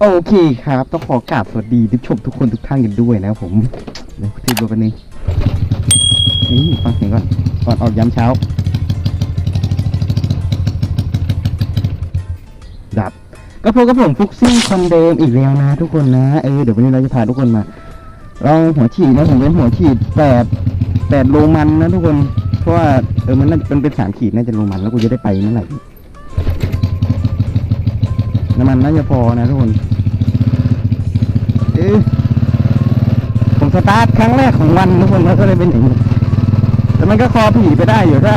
โอเคครับ ต้องขอกราบสวัสดีทุกชมทุกคนทุกท่านกันด้วยนะครับผมเดี๋ยวทีดูกันนึงนี่ฟังเสียงก่อน ก่อนออกย้ำเช้า ดับ ก็พบกับผมฟุกซี่คนเดิมอีกแล้วนะทุกคนนะ เออเดี๋ยววันนี้เราจะพาทุกคนมาลองหัวฉีดนะผมเป็นหัวฉีดแปดแปดโลมันนะทุกคน เพราะว่าเออมันน่ามันเป็นสามขีดน่าจะโลมันแล้วกูจะได้ไปเมื่อไหร่ น้ำมันน่าจะพอนะทุกคนเออผมสตาร์ทครั้งแรกของวันทุกคนแล้วก็เลยเป็นอย่างนี้แต่มันก็คอผีไปได้อยู่ถ้า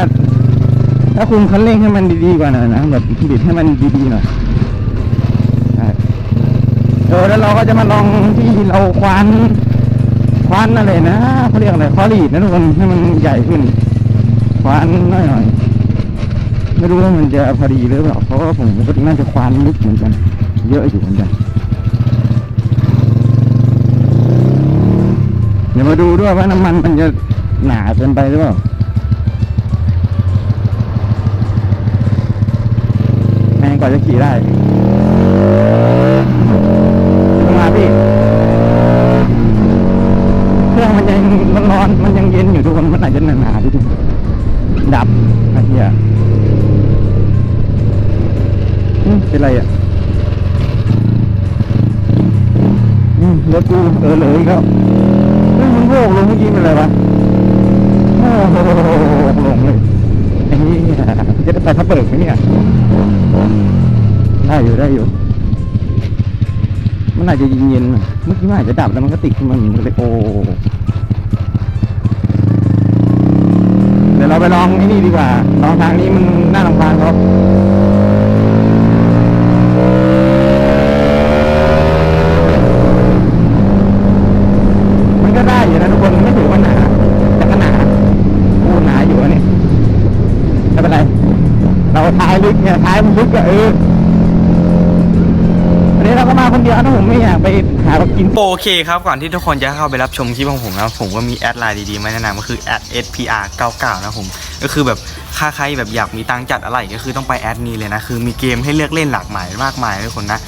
ถ้าคุณคันเร่งให้มันดีๆกว่าหน่อยนะแบบบิดให้มันดีๆหน่อยเออแล้วเราก็จะมาลองที่เราควานควานอะไรนะเขาเรียกอะไรคอรีดนะทุกคนให้มันใหญ่ขึ้นควานหน่อยๆ ไม่รู้ว่ามันจะพอดีหรือเปล่าเพราะว่าผมก็น่าจะควานลึกเหมือนกัน เยอะอยู่เหมือนกัน เดี๋ยวมาดูด้วยว่าน้ำมันมันจะหนาเกินไปหรือเปล่าแม่งกว่าจะขี่ได้มาพี่เครื่องมันยังมันร้อนมันยังเย็นอยู่ทุกคนมันอาจจะหนาๆทุกคนดับไอ้เหี้ย เป็นไรอะอืมรถกูเออเลยก็เฮ้ยมันโยกลงเมื่อกี้เป็นไรวะโอ้โหลงเลยไอ้นี่จะได้ไปทับเบิกไหมเนี่ยได้อยู่ได้อยู่ มันอาจจะเย็นๆเมื่อกี้มันอาจจะดับแล้วมันก็ติดขึ้นมามันเลยโอ้เดี๋ยวเราไปลองไอ้นี่ดีกว่าลองทางนี้มันน่ารำคาญเขามันก็ได้อยู่นะทุกคนไม่ถือว่าหนาแต่ก็หนาโอ้หนาอยู่อันนี้ไม่เป็นไร เราท้ายลึกเนี่ย ท้ายมันลึกอะเออวันนี้เราก็มาคนเดียวนะผมไม่อยากไปหาเรากิน โอเคครับ ก่อนที่ทุกคนจะเข้าไปรับชมคลิปของผมนะผมก็มีแอดไลน์ดีๆมาแนะนำก็คือแอด SPR 99นะผม ก็คือแบบค่าใครแบบอยากมีตังค์จัดอะไรก็คือต้องไปแอดนี้เลยนะ คือมีเกมให้เลือกเล่นหลากหลายมากมายทุกคนนะ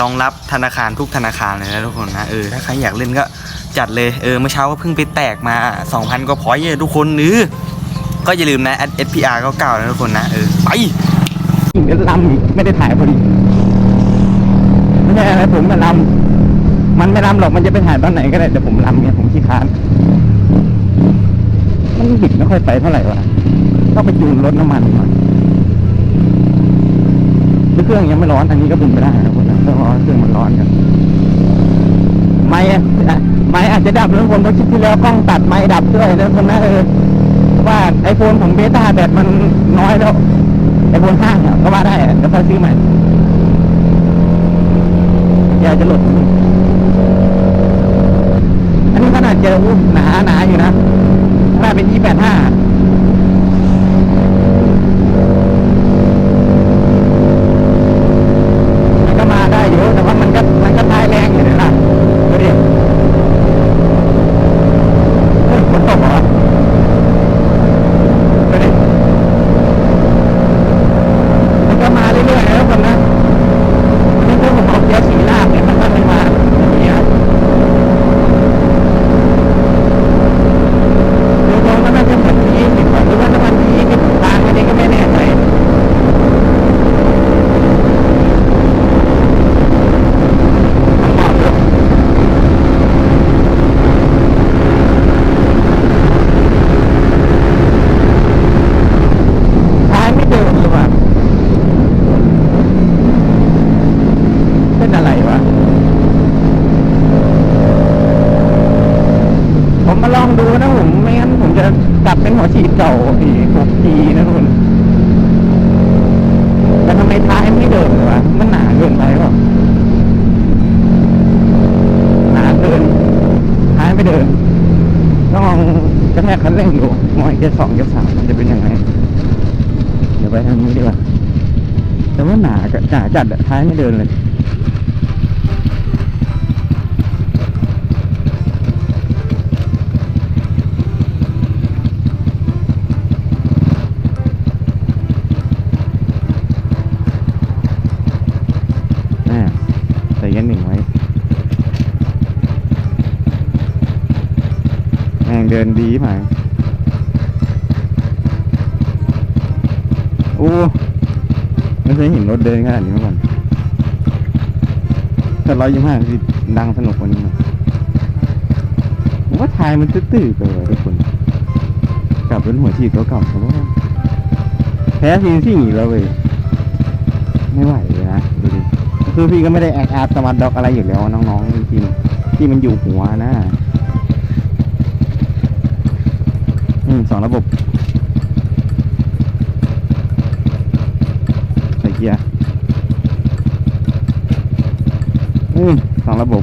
รองรับธนาคารทุกธนาคารเลยนะทุกคนนะเออถ้าใครอยากเล่นก็จัดเลยเออเมื่อเช้าก็เพิ่งไปแตกมา 2,000กว่าพอยต์เลยทุกคนเออก็อย่าลืมนะแอด SPR 99นะทุกคนนะเออไป อีกลำอีกไม่ได้ถ่ายพอดีไม่ใช่อะไรผมมาลำมันไม่ลำหรอกมันจะไปถ่ายตอนไหนก็ได้แต่ผมลำเนี่ยผมขี้ค้านมันบิดไม่ค่อยไปเท่าไหร่วะต้องไปจูนรถน้ำมันหน่อยเครื่องยังไม่ร้อนอันนี้ก็เป็นไปได้นะคนนะเพราะเครื่องมันร้อนกันไม่ไม่อาจจะดับแล้วคนเพราะคลิปที่แล้วกล้องตัดไม่ดับด้วยแล้วคนนะเออว่าไอโฟนของเบต้าแบตมันน้อยแล้ว ไอ้บนห้างเนี่ยก็ว่าได้อะเดี๋ยวค่อยซื้อใหม่อยากจะหลุดอันนี้ขนาดเจออุ้มหนาหนาอยู่นะขนาดเป็นยี่แปดห้ามันก็มาได้อยู่แต่ว่ามันก็มันก็ท้ายแรงอยู่นะดูดิเฮ้ยฝนตกเหรอดูดิ มันก็มาเรื่อยๆแล้วคนนะนี่คือผมเอาเกียร์สีลากเนี่ยมันก็ไม่มาอย่างเงี้ยดูตรงนั้นมันจะเหมือนยี่สิบหรือว่าน้ำมันยี่สิบทางอันนี้ก็ไม่แน่ใจท้ายไม่เดินเลยว่ะ เป็นอะไรวะ ผมมาลองดูนะผม ไม่งั้นผมจะกลับเป็นหัวฉีดเก่าอีกหกทีนะทุกคนแต่ทำไมท้ายไม่เดินเลยวะ มันหนาเกินไปเปล่าหนาเกิน ท้ายไม่เดิน ต้องลองก ระแทกคันเร่งดูมองเกียร์สองเกียร์สามมันจะเป็นยังไง เดี๋ยวไปทางนี้ดีกว่า แต่ว่าหนากับหนาจัดท้ายไม่เดินเลย นดีไหมอู้ไม่เคยเห็นรถเดินขนาดนี้มาก่อนแต่ร้อยยี่ห้าคือดังสนุกกว่านี้นะผมว่าทายมันตื้อๆไปเลยทุกคนกลับรถหัวฉีดเก่าๆเพราะว่าแพ้ที่ซี่แล้วเว้ยไม่ไหวเลยนะดูดิคือพี่ก็ไม่ได้แอคอาตสมาร์ทด็อกอะไรอยู่แล้วน้องๆจริงๆที่มันอยู่หัวนะ สองระบบใส่เกียร์สองระบบ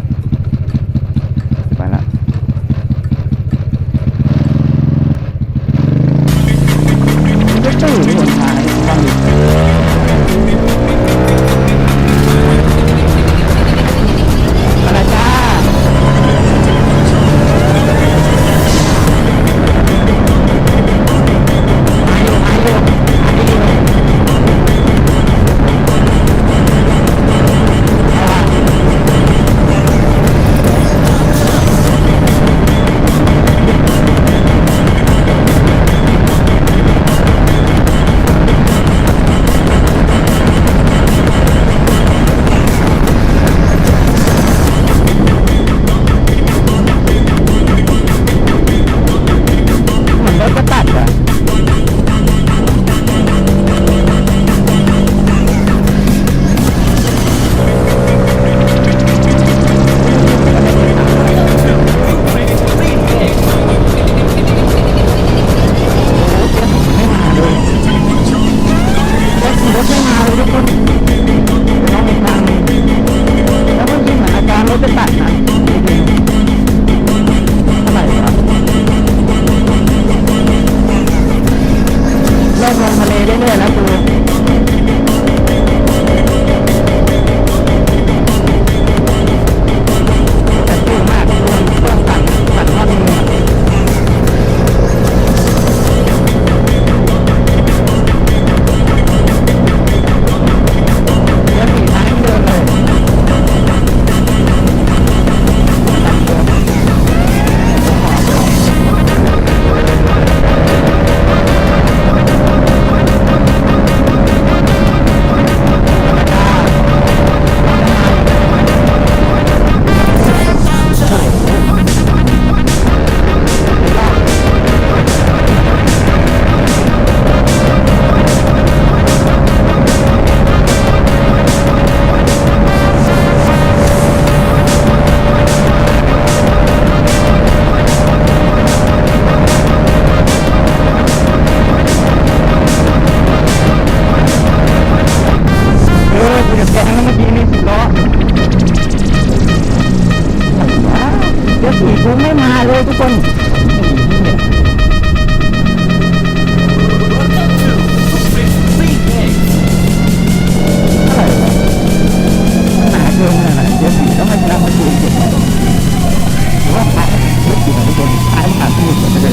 我爱，我 anh Hà Thu.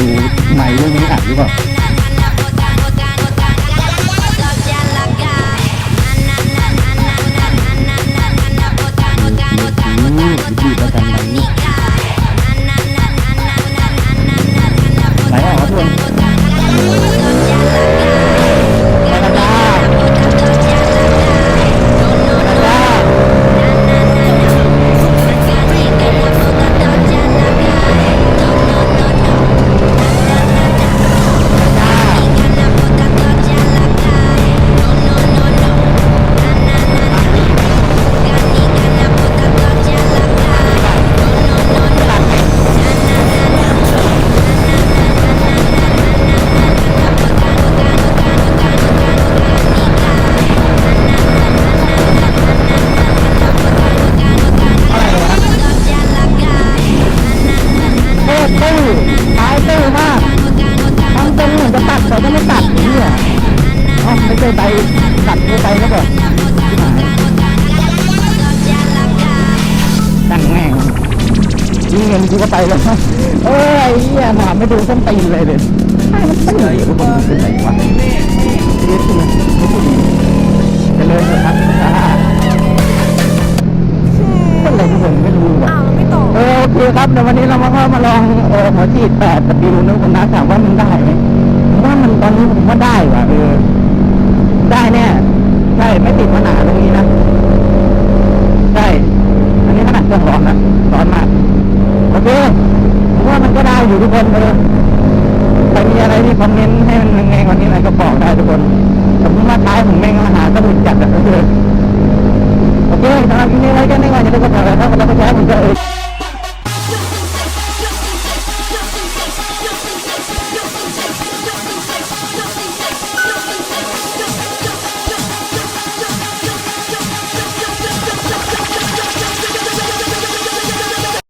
ดูไมค์เรื่องนี้อ่านหรือเปล่า ตัดมือไปแล้วบ่กตั้งแม่งนี่เงินกูก็ไปแล้วเอ้ยไอ้เหี้ยถาไม่ดูส้นตีนเลยเลยไอ้มันเสืออยู่บนเป็นไรวะเรียกคุณเรียกคุณจะเลยเหรอครับเป็นก็ดูว่ะเออโอเคครับเดี๋วันนี้เรามาเข้ามาลองเออหัจีดแปดตะปิวนะคุณน้าถามว่ามันได้ไหมว่ามันตอนนี้ผมว่าได้ว่ะเออ ได้แน่ใช่ไม่ติดปัญหาตรงนี้นะใช่อันนี้ขนาดเครื่องร้อนนะร้อนมากโอเคผมว่ามันก็ได้อยู่ทุกคนเออใครมีอะไรที่คอมเมนต์ให้มันแรงๆกว่านี้หน่อยก็บอกได้ทุกคนสมมติว่าท้ายผมแม่งมาหาก็ถึงจัดอะเออโอเคสำหรับคลิปนี้ไว้แค่นี้ก่อนอย่าลืมกดติดตามแล้วก็กดแชร์ผมจะเออ